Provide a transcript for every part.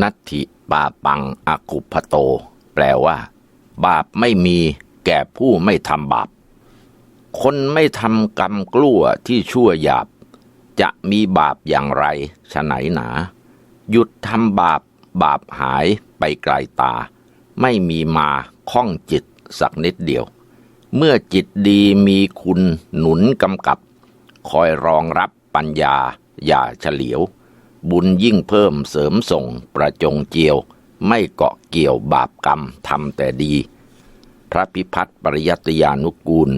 นัตถิปาปังอากุพโต แปลว่า บาปไม่มีแก่ผู้ไม่ทำบาป คนไม่ทำกรรมกลัวที่ชั่วหยาบ จะมีบาปอย่างไรฉไหนหนา หยุดทำบาป บาปหายไปไกลตา ไม่มีมาข้องจิตสักนิดเดียว เมื่อจิตดีมีคุณหนุนกำกับ คอยรองรับปัญญาอย่าเฉลียว บุญยิ่งเพิ่มเสริมส่งประจงเจียว ไม่เกาะเกี่ยวบาปกรรมทำแต่ดี พระพิพัฒน์ปริยัตยานุกูล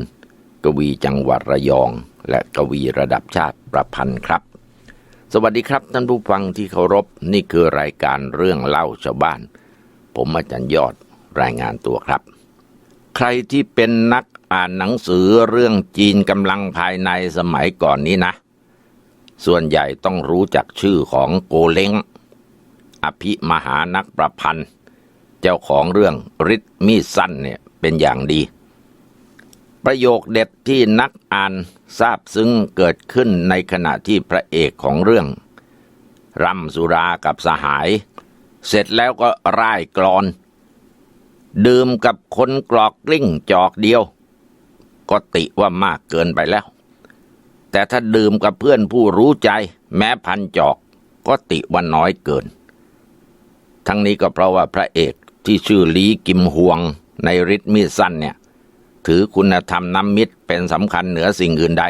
กวีจังหวัดระยอง และกวีระดับชาติประพันธ์ครับ สวัสดีครับท่านผู้ฟังที่เคารพนี่คือรายการเรื่องเล่าชาวบ้าน ผมอาจารย์ยอดรายงานตัวครับ ใครที่เป็นนักอ่านหนังสือเรื่องจีนกำลังภายในสมัยก่อนนี้นะ ส่วนใหญ่ต้องรู้จักชื่อของโกเล้ง อภิมหานักประพันธ์ เจ้าของเรื่องริทมีสั้นเนี่ยเป็นอย่างดี ประโยคเด็ดที่นักอ่านทราบซึ้งเกิดขึ้นในขณะที่พระเอกของเรื่องรำสุรากับสหาย เสร็จแล้วก็ร่ายกรอน ดื่มกับคนกรอกกลิ้งจอกเดียว ก็ติว่ามากเกินไปแล้ว แต่ถ้าดื่มกับเพื่อนผู้รู้ใจ แม้พันจอกก็ติว่าน้อยเกิน ทั้งนี้ก็เพราะว่าพระเอกที่ชื่อลีกิมฮวงในริทมีสั้นเนี่ย ถือคุณธรรมน้ำมิตรเป็นสำคัญเหนือสิ่งอื่นใด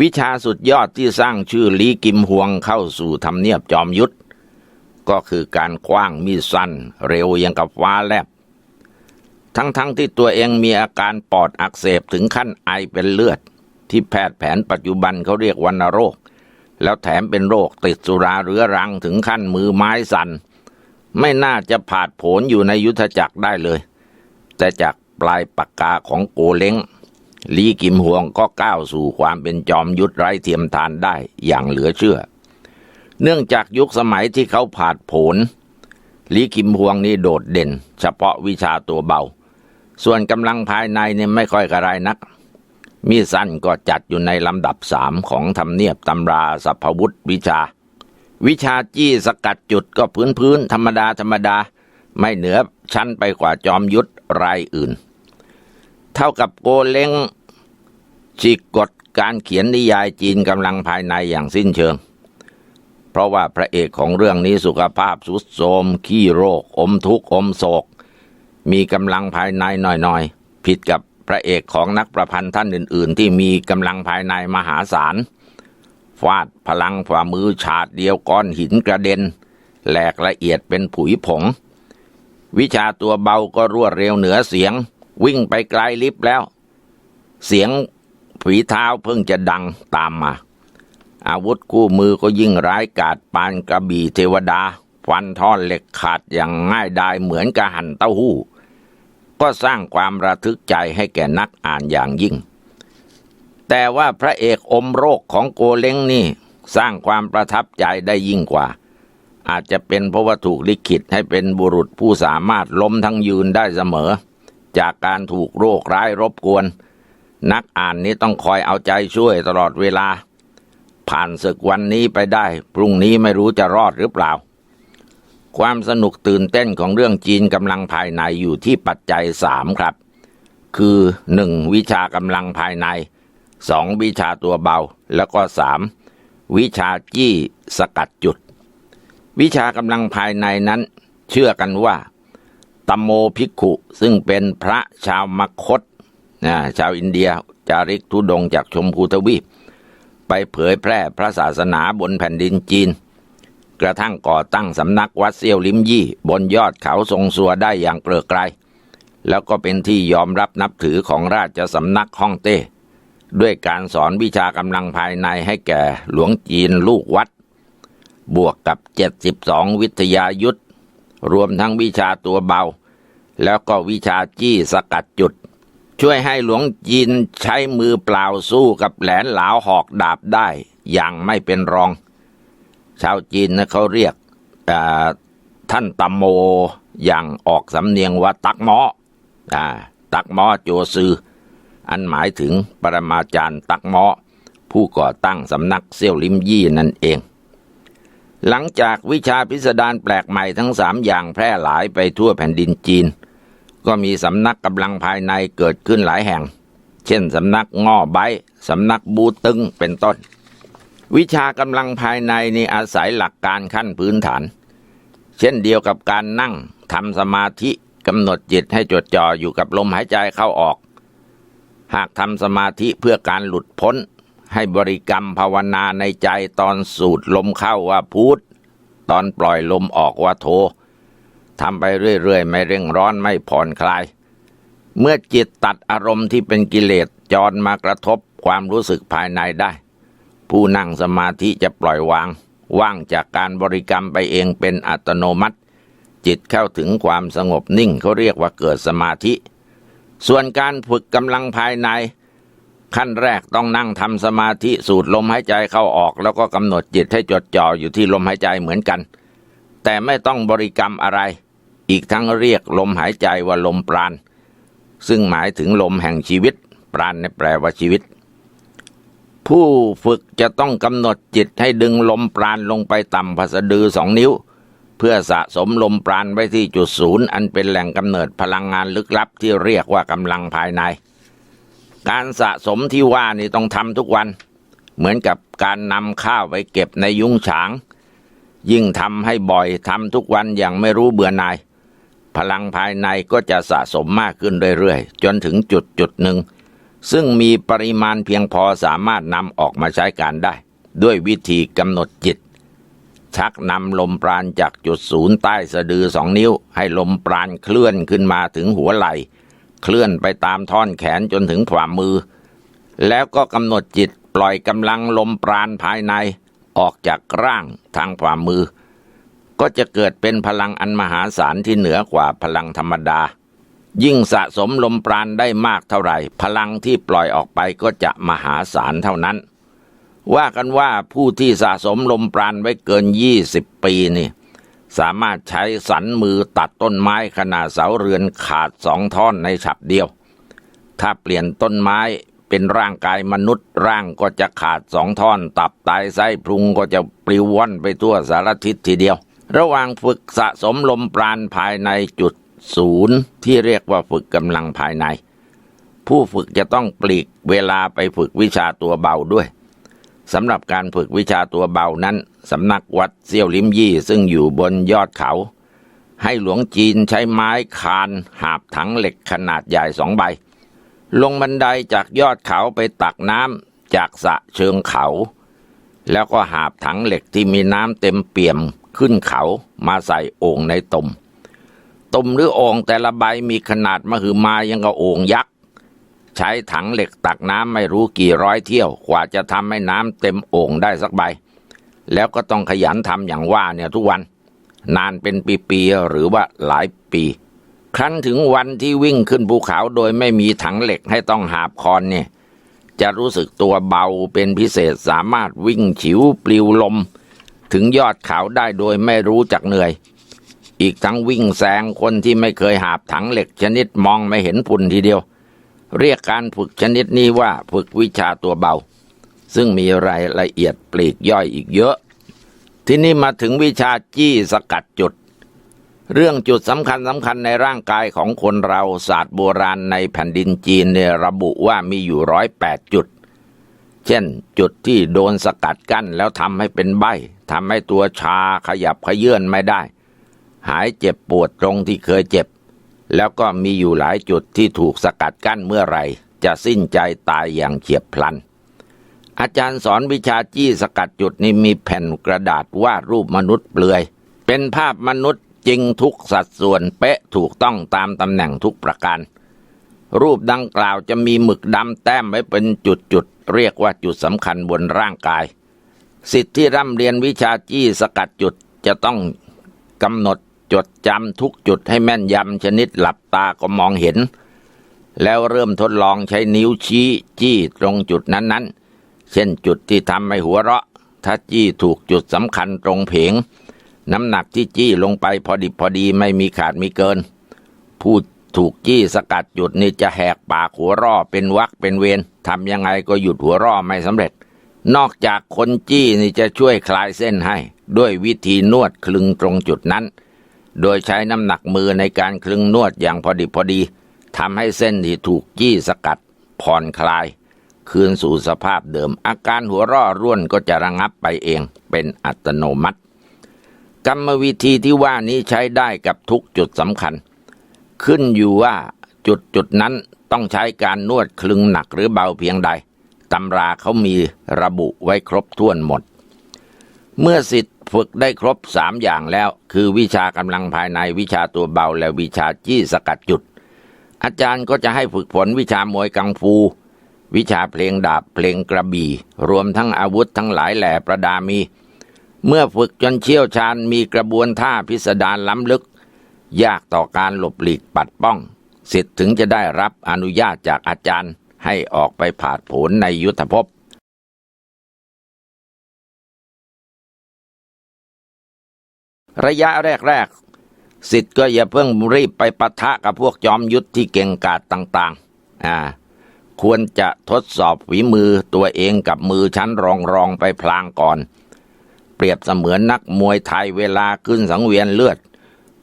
วิชาสุดยอดที่สร้างชื่อลีกิมฮวงเข้าสู่ทำเนียบจอมยุทธก็คือการคว้างมีดสั้นเร็วยังกับฟ้าแลบ ทั้งๆทที่ตัวเองมีอาการปอดอักเสบถึงขั้นไอเป็นเลือด ที่แพทย์แผนปัจจุบันเขาเรียกวัณโรค แล้วแถมเป็นโรคติดสุราเรื้อรังถึงขั้นมือไม้สัน่นไม่น่าจะผาดผนอยู่ในยุทธจักรได้เลย แต่จากปลายปากกาของโกเล้งลีกิมฮวงก็ก้าวสู่ความเป็นจอมยุทธไร้เทียมทานได้อย่างเหลือเชื่อ เนื่องจากยุคสมัยที่เขาผาดผนลีกิมฮวงนี่โดดเด่น เฉพาะวิชาตัวเบา ส่วนกำลังภายในเนี่ยไม่ค่อยกระไรนัก มีสั้นก็จัดอยู่ในลำดับสามของธรรมเนียบตำราสัพพวุธวิชา วิชาจี้สกัดจุดก็พื้นพื้นธรรมดาธรรมดา ไม่เหนือชั้นไปกว่าจอมยุทธรายอื่น เท่ากับโกเล้งฉีกกฎการเขียนนิยายจีนกำลังภายในอย่างสิ้นเชิง เพราะว่าพระเอกของเรื่องนี้สุขภาพสุดโทรมขี้โรค อมทุกข์อมโศก มีกำลังภายในหน่อยๆ ผิดกับ พระเอกของนักประพันธ์ท่านอื่น ๆ ที่มีกำลังภายในมหาศาล ฟาดพลังฝ่ามือฉาดเดียวก้อนหินกระเด็น แหลกละเอียดเป็นผุยผง วิชาตัวเบาก็รวดเร็วเหนือเสียง วิ่งไปไกลลิฟต์แล้ว เสียงฝีเท้าเพิ่งจะดังตามมา อาวุธคู่มือก็ยิ่งร้ายกาจปานกระบี่เทวดา ฟันท่อนเหล็กขาดอย่างง่ายดายเหมือนกระหั่นเต้าหู้ ก็สร้างความระทึกใจให้แก่นักอ่านอย่างยิ่ง แต่ว่าพระเอกอมโรคของโกเล้งนี่สร้างความประทับใจได้ยิ่งกว่า อาจจะเป็นเพราะว่าถูกลิขิตให้เป็นบุรุษผู้สามารถล้มทั้งยืนได้เสมอ จากการถูกโรคร้ายรบกวน นักอ่านนี้ต้องคอยเอาใจช่วยตลอดเวลา ผ่านศึกวันนี้ไปได้ พรุ่งนี้ไม่รู้จะรอดหรือเปล่า ความสนุกตื่นเต้นของเรื่องจีนกำลังภายในอยู่ที่ปัจจัยสามครับ คือหนึ่งวิชากำลังภายในสองวิชาตัวเบา แล้วก็สามวิชาจี้สกัดจุด วิชากำลังภายในนั้น เชื่อกันว่าตัมโมภิกขุซึ่งเป็นพระชาวมคตนะชาวอินเดียจาริกทุดงจากชมพูทวีป ไปเผยแพร่พระศาสนาบนแผ่นดินจีน กระทั่งก่อตั้งสำนักวัดเซี่ยวลิมยี่ บนยอดเขาทรงสัวได้อย่างเกลือไกล แล้วก็เป็นที่ยอมรับนับถือของราชสำนักฮ่องเต้ ด้วยการสอนวิชากำลังภายในให้แก่หลวงจีนลูกวัด บวกกับ 72 วิทยายุทธรวมทั้งวิชาตัวเบา แล้วก็วิชาจี้สกัดจุด ช่วยให้หลวงจีนใช้มือเปล่าสู้กับแหลนหลาวหอกดาบได้อย่างไม่เป็นรอง ชาวจีนนะเขาเรียกท่านตัมโมอย่างออกสำเนียงว่าตักหมออตักหมอโจซือ อันหมายถึงปรมาจารย์ตักหมอผู้ก่อตั้งสำนักเซี่ยวลิมยี่นั่นเอง หลังจากวิชาพิสดารแปลกใหม่ทั้งสามอย่างแพร่หลายไปทั่วแผ่นดินจีน ก็มีสำนักกำลังภายในเกิดขึ้นหลายแห่ง เช่นสำนักง่อใบสำนักบูตึงเป็นต้น วิชากำลังภายในนี่อาศัยหลักการขั้นพื้นฐาน เช่นเดียวกับการนั่งทำสมาธิกำหนดจิตให้จดจ่ออยู่กับลมหายใจเข้าออก หากทำสมาธิเพื่อการหลุดพ้น ให้บริกรรมภาวนาในใจตอนสูดลมเข้าว่าพุทตอนปล่อยลมออกว่าโททำไปเรื่อยๆ ไม่เร่งร้อนไม่ผ่อนคลาย เมื่อจิตตัดอารมณ์ที่เป็นกิเลสจรมากระทบความรู้สึกภายในได้ ผู้นั่งสมาธิจะปล่อยวาง ว่างจากการบริกรรมไปเองเป็นอัตโนมัติ จิตเข้าถึงความสงบนิ่งเขาเรียกว่าเกิดสมาธิ ส่วนการฝึกกำลังภายใน ขั้นแรกต้องนั่งทำสมาธิสูดลมหายใจเข้าออก แล้วก็กำหนดจิตให้จดจ่ออยู่ที่ลมหายใจเหมือนกัน แต่ไม่ต้องบริกรรมอะไร อีกทั้งเรียกลมหายใจว่าลมปราณซึ่งหมายถึงลมแห่งชีวิต ปราณในแปลว่าชีวิต ผู้ฝึกจะต้องกำหนดจิตให้ดึงลมปราณลงไปต่ำพสดือสองนิ้ว เพื่อสะสมลมปราณไว้ที่จุดศูนย์อันเป็นแหล่งกำเนิดพลังงานลึกลับที่เรียกว่ากำลังภายใน การสะสมที่ว่านี่ต้องทำทุกวัน เหมือนกับการนำข้าวไปเก็บในยุ้งฉาง ยิ่งทำให้บ่อยทำทุกวันอย่างไม่รู้เบื่อหน่าย พลังภายในก็จะสะสมมากขึ้นเรื่อยๆ จนถึงจุดจุดหนึ่ง ซึ่งมีปริมาณเพียงพอสามารถนำออกมาใช้การได้ ด้วยวิธีกำหนดจิต ชักนำลมปราณจากจุดศูนย์ใต้สะดือสองนิ้ว ให้ลมปราณเคลื่อนขึ้นมาถึงหัวไหล่ เคลื่อนไปตามท่อนแขนจนถึงฝ่ามือ แล้วก็กำหนดจิตปล่อยกำลังลมปราณภายในออกจากร่างทางฝ่ามือ ก็จะเกิดเป็นพลังอันมหาศาลที่เหนือกว่าพลังธรรมดา ยิ่งสะสมลมปราณได้มากเท่าไหร่ พลังที่ปล่อยออกไปก็จะมหาศาลเท่านั้น ว่ากันว่าผู้ที่สะสมลมปราณไว้เกินยี่สิบปีนี่สามารถใช้สันมือตัดต้นไม้ขนาดเสาเรือนขาดสองท่อนในฉับเดียว ถ้าเปลี่ยนต้นไม้เป็นร่างกายมนุษย์ร่างก็จะขาดสองท่อน ตับไตไส้พุงก็จะปลิวว่อนไปทั่วสารทิศทีเดียว ระหว่างฝึกสะสมลมปราณภายในจุด ศูนย์ที่เรียกว่าฝึกกำลังภายใน ผู้ฝึกจะต้องปลีกเวลาไปฝึกวิชาตัวเบาด้วยสำหรับการฝึกวิชาตัวเบานั้นสำนักวัดเซี่ยวลิมยี่ซึ่งอยู่บนยอดเขา ให้หลวงจีนใช้ไม้คานหาบถังเหล็กขนาดใหญ่สองใบ ลงบันไดจากยอดเขาไปตักน้ำจากสะเชิงเขา แล้วก็หาบถังเหล็กที่มีน้ำเต็มเปี่ยมขึ้นเขามาใส่โอ่งในตุ่ม ตุ่มหรือโอ่งแต่ละใบมีขนาดมหึมายังกับโอ่งยักษ์ ใช้ถังเหล็กตักน้ำไม่รู้กี่ร้อยเที่ยว กว่าจะทำให้น้ำเต็มโอ่งได้สักใบ แล้วก็ต้องขยันทำอย่างว่าเนี่ยทุกวัน นานเป็นปีๆหรือว่าหลายปี ครั้นถึงวันที่วิ่งขึ้นภูเขาโดยไม่มีถังเหล็กให้ต้องหาบคอนเนี่ยจะรู้สึกตัวเบาเป็นพิเศษสามารถวิ่งฉิวปลิวลม ถึงยอดเขาได้โดยไม่รู้จักเหนื่อย อีกทั้งวิ่งแซงคนที่ไม่เคยหาบถังเหล็กชนิดมองไม่เห็นฝุ่นทีเดียว เรียกการฝึกชนิดนี้ว่าฝึกวิชาตัวเบา ซึ่งมีรายละเอียดปลีกย่อยอีกเยอะ ที่นี้มาถึงวิชาจี้สกัดจุด เรื่องจุดสำคัญสำคัญในร่างกายของคนเราศาสตร์โบราณในแผ่นดินจีนเนี่ยระบุว่ามีอยู่ร้อยแปดจุด เช่น จุดที่โดนสกัดกั้นแล้วทำให้เป็นใบทำให้ตัวชาขยับขยื่นไม่ได้ หายเจ็บปวดตรงที่เคยเจ็บ แล้วก็มีอยู่หลายจุดที่ถูกสกัดกั้นเมื่อไหร่ จะสิ้นใจตายอย่างเฉียบพลัน อาจารย์สอนวิชาจี้สกัดจุดนี้มีแผ่นกระดาษวาดรูปมนุษย์เปลือย เป็นภาพมนุษย์จริงทุกสัดส่วนเป๊ะถูกต้องตามตำแหน่งทุกประการ รูปดังกล่าวจะมีหมึกดำแต้มไว้เป็นจุดๆเรียกว่าจุดสำคัญบนร่างกาย สิทธิ์ที่ร่ำเรียนวิชาจี้สกัดจุดจะต้องกำหนด จดจำทุกจุดให้แม่นยำชนิดหลับตาก็มองเห็น แล้วเริ่มทดลองใช้นิ้วชี้จี้ตรงจุดนั้นๆ เช่นจุดที่ทำให้หัวเราะ ถ้าจี้ถูกจุดสำคัญตรงเพงน้ำหนักที่จี้ลงไปพอดิบพอดีไม่มีขาดมีเกินผู้ถูกจี้สกัดจุดนี่จะแหกปากหัวเร่อเป็นวักเป็นเวรทำยังไงก็หยุดหัวเร่อไม่สำเร็จ นอกจากคนจี้นี่จะช่วยคลายเส้นให้ ด้วยวิธีนวดคลึงตรงจุดนั้น โดยใช้น้ำหนักมือในการคลึงนวดอย่างพอดีพอดีทำให้เส้นที่ถูกจี้สกัดผ่อนคลาย คืนสู่สภาพเดิม อาการหัวร่อร่วนก็จะระงับไปเองเป็นอัตโนมัติ กรรมวิธีที่ว่านี้ใช้ได้กับทุกจุดสำคัญ ขึ้นอยู่ว่าจุดจุดนั้นต้องใช้การนวดคลึงหนักหรือเบาเพียงใดตำราเขามีระบุไว้ครบถ้วนหมด เมื่อสิทธิ ฝึกได้ครบสามอย่างแล้ว คือวิชากำลังภายในวิชาตัวเบาและวิชาจี้สกัดจุด อาจารย์ก็จะให้ฝึกฝนวิชามวยกังฟู วิชาเพลงดาบเพลงกระบี่ รวมทั้งอาวุธทั้งหลายแหล่ประดามี เมื่อฝึกจนเชี่ยวชาญมีกระบวนท่าพิสดารล้ำลึก ยากต่อการหลบหลีกปัดป้องสิทธิ์ถึงจะได้รับอนุญาตจากอาจารย์ให้ออกไปผาดผนในยุทธภพ ระยะแรกๆสิทธิ์ก็อย่าเพิ่งรีบไปปะทะกับพวกจอมยุทธที่เก่งกาจต่าง ๆ อ่า ควรจะทดสอบฝีมือตัวเองกับมือชั้นรองรองๆไปพลางก่อน เปรียบเสมือนนักมวยไทยเวลาขึ้นสังเวียนเลือด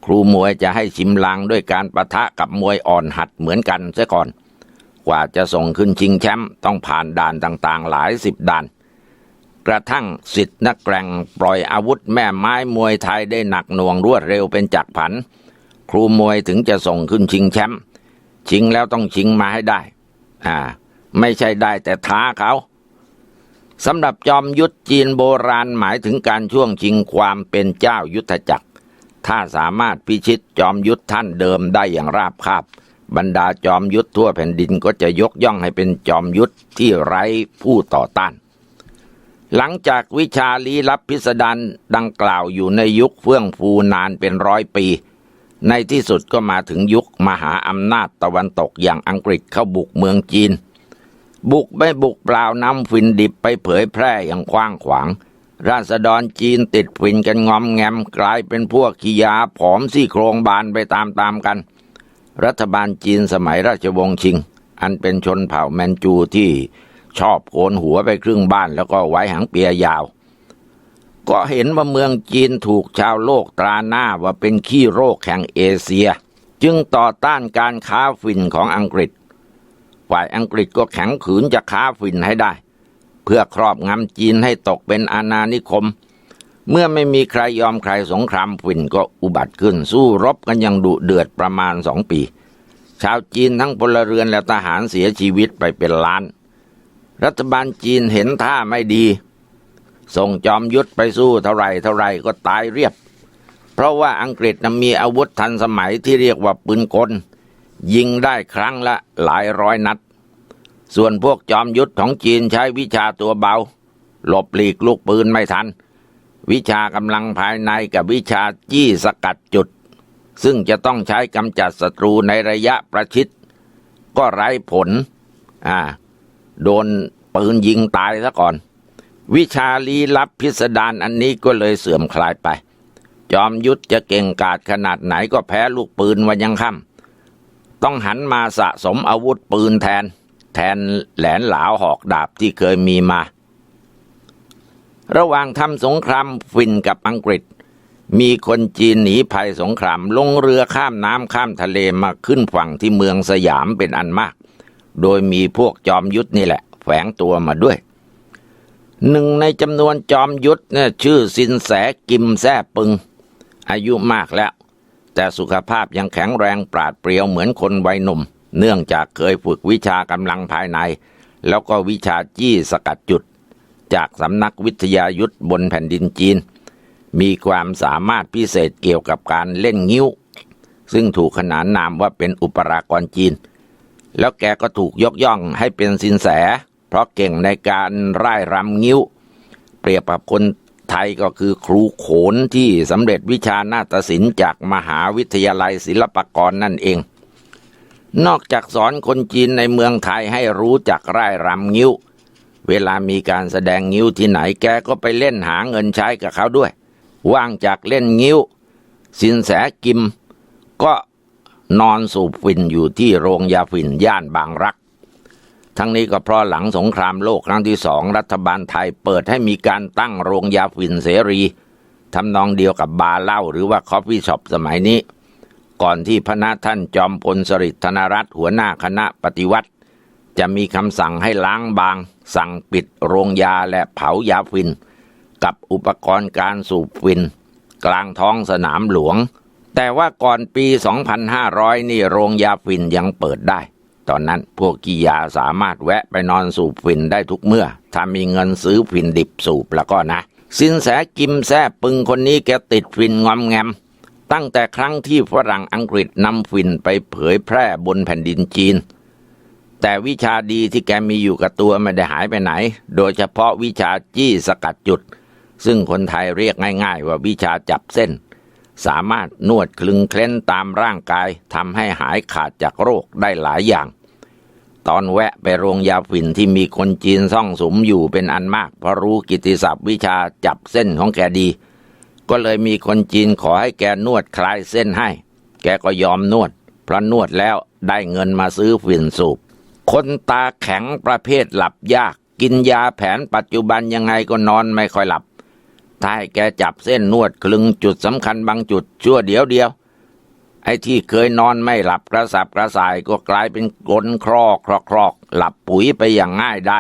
ครูมวยจะให้ชิมลางด้วยการประทะกับมวยอ่อนหัดเหมือนกันซะก่อน กว่าจะส่งขึ้นชิงแชมป์ต้องผ่านด่านต่าง ๆ หลายสิบด่าน กระทั่งสิทธิ์นักแกร่งปล่อยอาวุธแม่ไม้มวยไทยได้หนักหน่วงรวดเร็วเป็นจักรผัน ครูมวยถึงจะส่งขึ้นชิงแชมป์ชิงแล้วต้องชิงมาให้ได้ อ่า ไม่ใช่ได้แต่ท้าเขาสำหรับจอมยุทธจีนโบราณหมายถึงการช่วงชิงความเป็นเจ้ายุทธจักร ถ้าสามารถพิชิตจอมยุทธท่านเดิมได้อย่างราบคาบ บรรดาจอมยุทธทั่วแผ่นดินก็จะยกย่องให้เป็นจอมยุทธที่ไร้ผู้ต่อต้าน หลังจากวิชาลี้ลับพิสดารดังกล่าวอยู่ในยุคเฟื่องฟูนานเป็นร้อยปี ในที่สุดก็มาถึงยุคมหาอำนาจตะวันตกอย่างอังกฤษเข้าบุกเมืองจีน บุกไม่บุกเปล่านำฝิ่นดิบไปเผยแพร่อย่างกว้างขวาง ราษฎรจีนติดฝิ่นกันงอมแงมกลายเป็นพวกขี้ยาผอมซี่โครงบานไปตามๆกัน รัฐบาลจีนสมัยราชวงศ์ชิง อันเป็นชนเผ่าแมนจูที่ ชอบโกนหัวไปครึ่งบ้านแล้วก็ไว้หางเปียยาว ก็เห็นว่าเมืองจีนถูกชาวโลกตราหน้าว่าเป็นขี้โรคแห่งเอเชีย จึงต่อต้านการค้าฝิ่นของอังกฤษ ฝ่ายอังกฤษก็แข็งขืนจะค้าฝิ่นให้ได้ เพื่อครอบงำจีนให้ตกเป็นอาณานิคม เมื่อไม่มีใครยอมใครสงครามฝิ่นก็อุบัติขึ้นสู้รบกันอย่างดุเดือดประมาณสองปี ชาวจีนทั้งพลเรือนและทหารเสียชีวิตไปเป็นล้าน รัฐบาลจีนเห็นท่าไม่ดี ส่งจอมยุทธไปสู้เท่าไรเท่าไรก็ตายเรียบ เพราะว่าอังกฤษนะมีอาวุธทันสมัยที่เรียกว่าปืนกล ยิงได้ครั้งละหลายร้อยนัด ส่วนพวกจอมยุทธของจีนใช้วิชาตัวเบา หลบหลีกลูกปืนไม่ทัน วิชากำลังภายในกับวิชาจี้สกัดจุด ซึ่งจะต้องใช้กำจัดศัตรูในระยะประชิด ก็ไร้ผล อ่า โดนปืนยิงตายซะก่อน วิชาลี้ลับพิสดารอันนี้ก็เลยเสื่อมคลายไป จอมยุทธจะเก่งกาจขนาดไหนก็แพ้ลูกปืนวันยังค่ำต้องหันมาสะสมอาวุธปืนแทน แทนแหลนหลาวหอกดาบที่เคยมีมา ระหว่างทำสงครามฟินกับอังกฤษ มีคนจีนหนีภัยสงครามลงเรือข้ามน้ำข้ามทะเลมาขึ้นฝั่งที่เมืองสยามเป็นอันมาก โดยมีพวกจอมยุทธนี่แหละ แฝงตัวมาด้วย หนึ่งในจำนวนจอมยุทธเนี่ยชื่อสินแสกิมแซ่ปึง อายุมากแล้ว แต่สุขภาพยังแข็งแรงปราดเปรียวเหมือนคนวัยหนุ่ม เนื่องจากเคยฝึกวิชากำลังภายใน แล้วก็วิชาจี้สกัดจุด จากสำนักวิทยายุทธบนแผ่นดินจีน มีความสามารถพิเศษเกี่ยวกับการเล่นงิ้ว ซึ่งถูกขนานนามว่าเป็นอุปรากรจีน แล้วแกก็ถูกยกย่องให้เป็นสินแส เพราะเก่งในการร่ายรำงิ้ว เปรียบกับคนไทยก็คือครูโขนที่สำเร็จวิชานาฏศิลป์จากมหาวิทยาลัยศิลปากรนั่นเอง นอกจากสอนคนจีนในเมืองไทยให้รู้จักร่ายรำงิ้ว เวลามีการแสดงงิ้วที่ไหนแกก็ไปเล่นหาเงินใช้กับเขาด้วย ว่างจากเล่นงิ้ว สินแสกิม ก็ นอนสูบฝิ่นอยู่ที่โรงยาฝิ่นย่านบางรัก ทั้งนี้ก็เพราะหลังสงครามโลกครั้งที่สองรัฐบาลไทยเปิดให้มีการตั้งโรงยาฝิ่นเสรีทำนองเดียวกับบาร์เหล้าหรือว่าคอฟฟี่ช็อปสมัยนี้ ก่อนที่พระนาท่านจอมพลสฤษดิ์ธนรัตน์หัวหน้าคณะปฏิวัติ จะมีคำสั่งให้ล้างบาง สั่งปิดโรงยาและเผายาฝิ่นกับอุปกรณ์การสูบฝิ่นกลางท้องสนามหลวง แต่ว่าก่อนปี 2500 นี่โรงยาฝิ่นยังเปิดได้ ตอนนั้นพวกกิยาสามารถแวะไปนอนสูบฝิ่นได้ทุกเมื่อ ถ้ามีเงินซื้อฝิ่นดิบสูบแล้วก็นะ สินแสกิมแซ่ปึงคนนี้แกติดฝิ่นงอมแงม ตั้งแต่ครั้งที่ฝรั่งอังกฤษนำฝิ่นไปเผยแพร่บนแผ่นดินจีน แต่วิชาดีที่แกมีอยู่กับตัวไม่ได้หายไปไหน โดยเฉพาะวิชาจี้สกัดจุด ซึ่งคนไทยเรียกง่าย ๆ ว่าวิชาจับเส้น สามารถนวดคลึงเคล้นตามร่างกายทำให้หายขาดจากโรคได้หลายอย่าง ตอนแวะไปโรงยาฝิ่นที่มีคนจีนซ่องสมอยู่เป็นอันมาก เพราะรู้กิติศัพท์วิชาจับเส้นของแกดี ก็เลยมีคนจีนขอให้แกนวดคลายเส้นให้ แกก็ยอมนวด เพราะนวดแล้วได้เงินมาซื้อฝิ่นสูบคนตาแข็งประเภทหลับยาก กินยาแผนปัจจุบันยังไงก็นอนไม่ค่อยหลับ ถ้าให้แกจับเส้นนวดคลึงจุดสำคัญบางจุดชั่วเดียวเดียว ไอ้ที่เคยนอนไม่หลับกระสับกระส่ายก็กลายเป็นกลนครอกครอกครอกหลับปุ๋ยไปอย่างง่ายได้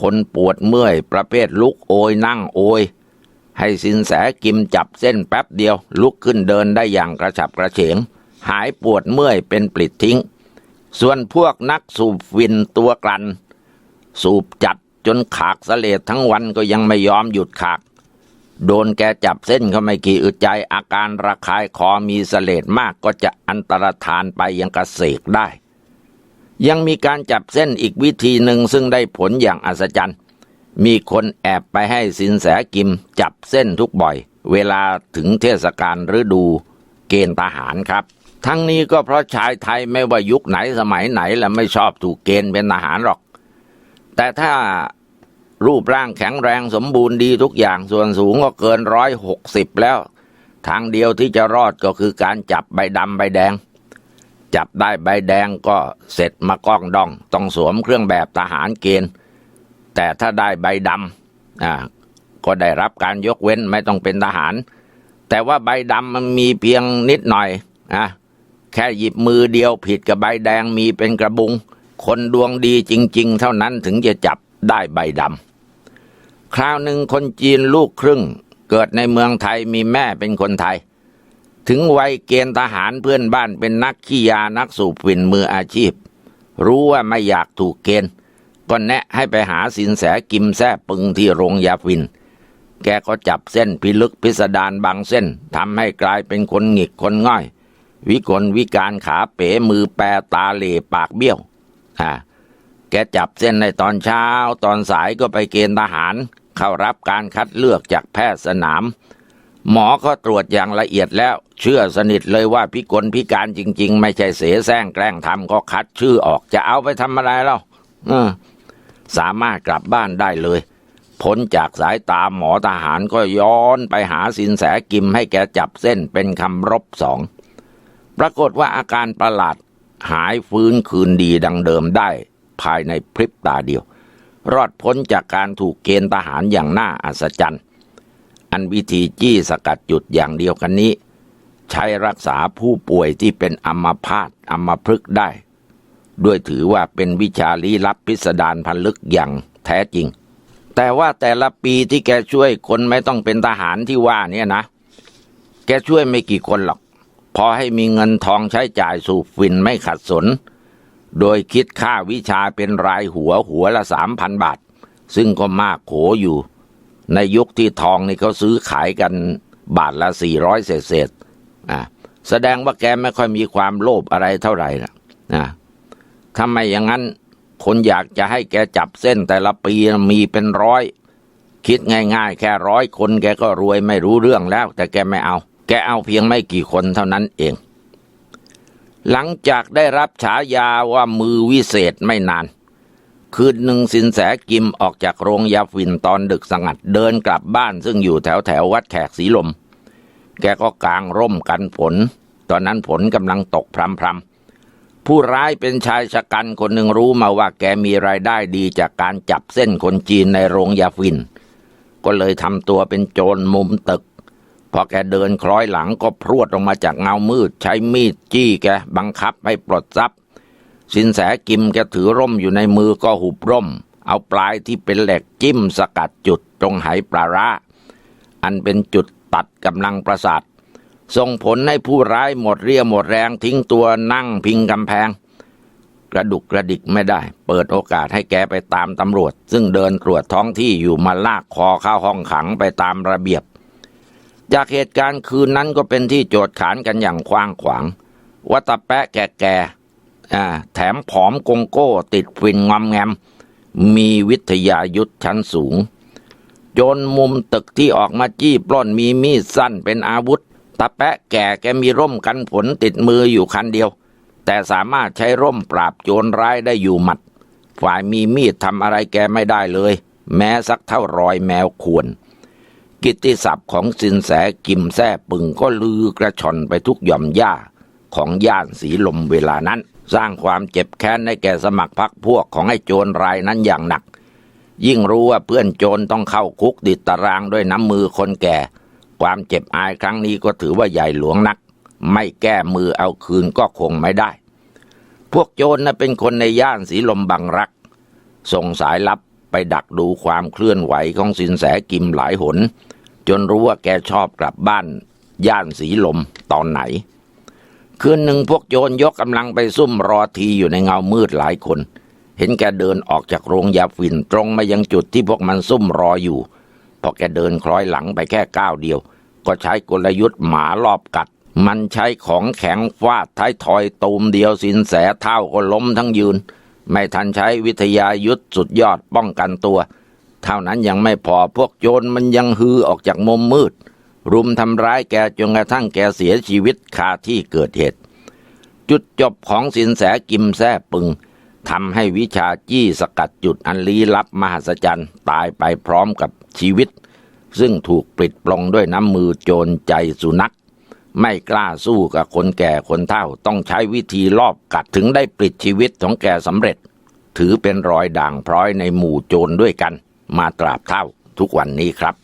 คนปวดเมื่อยประเภทลุกโอยนั่งโอย ให้สินแสกิมจับเส้นแป๊บเดียว ลุกขึ้นเดินได้อย่างกระฉับกระเฉง หายปวดเมื่อยเป็นปลิดทิ้ง ส่วนพวกนักสูบวินตัวกลัน สูบจัดจนขากสเลดทั้งวันก็ยังไม่ยอมหยุดขาก โดนแกจับเส้นเขาไม่กี่อึดใจอาการระคายคอมีเสลดมากก็จะอันตรธานไปยังกระเสกได้ ยังมีการจับเส้นอีกวิธีหนึ่งซึ่งได้ผลอย่างอัศจรรย์ มีคนแอบไปให้สินแสกิมจับเส้นทุกบ่อย เวลาถึงเทศกาลฤดูเกณฑ์ทหารครับ ทั้งนี้ก็เพราะชายไทยไม่ว่ายุคไหนสมัยไหนและไม่ชอบถูกเกณฑ์เป็นทหารหรอก แต่ถ้า รูปร่างแข็งแรงสมบูรณ์ดีทุกอย่างส่วนสูงก็เกินร้อยหกสิบแล้ว ทางเดียวที่จะรอดก็คือการจับใบดำใบแดง จับได้ใบแดงก็เสร็จมาก้องดอง ต้องสวมเครื่องแบบทหารเกณฑ์ แต่ถ้าได้ใบดำอ่าก็ได้รับการยกเว้นไม่ต้องเป็นทหาร แต่ว่าใบดำมันมีเพียงนิดหน่อยอะแค่หยิบมือเดียวผิดกับใบแดงมีเป็นกระบุง คนดวงดีจริง ๆ เท่านั้นถึงจะจับ ได้ใบดำคราวหนึ่งคนจีนลูกครึ่ง เกิดในเมืองไทยมีแม่เป็นคนไทย ถึงวัยเกณฑ์ทหารเพื่อนบ้านเป็นนักขี้ยานักสูบฝิ่นมืออาชีพ รู้ว่าไม่อยากถูกเกณฑ์ก็แนะให้ไปหาสินแสกิมแซ่ปึงที่โรงยาฝิ่นแกก็จับเส้นพิลึกพิสดารบางเส้นทำให้กลายเป็นคนหงิกคนง่อย วิกลวิการขาเป๋มือแปรตาเหล่ปากเบี้ยวอ่า แกจับเส้นในตอนเช้า ตอนสายก็ไปเกณฑ์ทหาร เข้ารับการคัดเลือกจากแพทย์สนาม หมอก็ตรวจอย่างละเอียดแล้ว เชื่อสนิทเลยว่าพิกลพิการจริง ๆ ไม่ใช่เสแสร้งแกล้งทำก็คัดชื่อออกจะเอาไปทำอะไรเล่าสามารถกลับบ้านได้เลยพ้นจากสายตาหมอทหารก็ย้อนไปหาสินแสกิมให้แกจับเส้นเป็นคำรบสอง ปรากฏว่าอาการประหลาดหายฟื้นคืนดีดังเดิมได้ ภายในพริบตาเดียว รอดพ้นจากการถูกเกณฑ์ทหารอย่างน่าอัศจรรย์ อันวิธีจี้สกัดจุดอย่างเดียวกันนี้ ใช้รักษาผู้ป่วยที่เป็นอัมพาตอัมพฤกษ์ได้ ด้วยถือว่าเป็นวิชาลี้ลับพิสดารพันลึกอย่างแท้จริง แต่ว่าแต่ละปีที่แกช่วยคนไม่ต้องเป็นทหารที่ว่าเนี่ยนะ แกช่วยไม่กี่คนหรอกพอให้มีเงินทองใช้จ่ายสูบฟินไม่ขัดสน โดยคิดค่าวิชาเป็นรายหัวหัวละสามพันบาท ซึ่งก็มากโขอยู่ ในยุคที่ทองนี่เขาซื้อขายกันบาทละสี่ร้อยเศษเศษอะแสดงว่าแกไม่ค่อยมีความโลภอะไรเท่าไหร่นะนะถ้าไมอย่างนั้น คนอยากจะให้แกจับเส้นแต่ละปีมีเป็นร้อย คิดง่าย ๆ แค่ร้อยคนแกก็รวยไม่รู้เรื่องแล้ว แต่แกไม่เอา แกเอาเพียงไม่กี่คนเท่านั้นเอง หลังจากได้รับฉายาว่ามือวิเศษไม่นาน คืนหนึ่งสินแสกิมออกจากโรงยาฝิ่นตอนดึกสงัดเดินกลับบ้านซึ่งอยู่แถวแถววัดแขกสีลม แกก็กางร่มกันฝนตอนนั้นฝนกำลังตกพรำพรำผู้ร้ายเป็นชายชะกันคนหนึ่งรู้มาว่าแกมีรายได้ดีจากการจับเส้นคนจีนในโรงยาฟิน ก็เลยทำตัวเป็นโจรมุมตึก พอแกเดินคล้อยหลังก็พรวดออกมาจากเงามืด ใช้มีดจี้แกบังคับให้ปลดทรัพย์ สินแสกิมแกถือร่มอยู่ในมือก็หุบร่ม เอาปลายที่เป็นเหล็กจิ้มสกัดจุดตรงไหปลาร้าอันเป็นจุดตัดกำลังประสาทส่งผลให้ผู้ร้ายหมดเรี่ยวหมดแรงทิ้งตัวนั่งพิงกำแพง กระดุกกระดิกไม่ได้ เปิดโอกาสให้แกไปตามตำรวจ ซึ่งเดินตรวจท้องที่อยู่มาลากคอเข้าห้องขังไปตามระเบียบ จากเหตุการณ์คืนนั้นก็เป็นที่โจทย์ขานกันอย่างกว้างขวางว่าตาแปะแก่ๆอ่แถมผอมกงโก้ ติดฟินงอมแงม มีวิทยายุทธชั้นสูง โจนมุมตึกที่ออกมาจี้ปล้นมีมีดสั้นเป็นอาวุธตาแปะแก่แกมีร่มกันฝนติดมืออยู่คันเดียว แต่สามารถใช้ร่มปราบโจรร้ายได้อยู่หมัด ฝ่ายมีมีดทำอะไรแกไม่ได้เลย แม้สักเท่ารอยแมวควร กิตติศัพท์ของสินแสกิมแซ่ปึงก็ลือกระชอนไปทุกหย่อมหญ้าของย่านสีลมเวลานั้น สร้างความเจ็บแค้นให้แก่สมัครพรรคพวกของไอ้โจรรายนั้นอย่างหนัก ยิ่งรู้ว่าเพื่อนโจรต้องเข้าคุกดิดตารางด้วยน้ำมือคนแก่ ความเจ็บอายครั้งนี้ก็ถือว่าใหญ่หลวงนัก ไม่แก้มือเอาคืนก็คงไม่ได้ พวกโจรน่ะเป็นคนในย่านสีลมบังรัก ส่งสายลับ ไปดักดูความเคลื่อนไหวของสินแสกิมหลายหน จนรู้ว่าแกชอบกลับบ้าน ย่านสีลมตอนไหน คืนหนึ่งพวกโจรยกกำลังไปซุ่มรอทีอยู่ในเงามืดหลายคน เห็นแกเดินออกจากโรงยาฝิ่นตรงมายังจุดที่พวกมันซุ่มรออยู่ พอแกเดินคล้อยหลังไปแค่ก้าวเดียว ก็ใช้กลยุทธ์หมารอบกัดมันใช้ของแข็งฟาดท้ายทอยตูมเดียวสินแสเท่าก็ล้มทั้งยืน ไม่ทันใช้วิทยายุทธสุดยอดป้องกันตัว เท่านั้นยังไม่พอพวกโจรมันยังฮือออกจากมุมมืด รุมทำร้ายแกจนกระทั่งแกเสียชีวิตคาที่เกิดเหตุ จุดจบของสินแสกิมแซ่ปึงทำให้วิชาจี้สกัดจุดอันลี้ลับมหัศจรรย์ตายไปพร้อมกับชีวิต ซึ่งถูกปลิดปลงด้วยน้ำมือโจรใจสุนัข ไม่กล้าสู้กับคนแก่คนเฒ่าต้องใช้วิธีลอบกัดถึงได้ปลิดชีวิตของแกสำเร็จ ถือเป็นรอยด่างพร้อยในหมู่โจรด้วยกัน มาตราบเท่าทุกวันนี้ครับ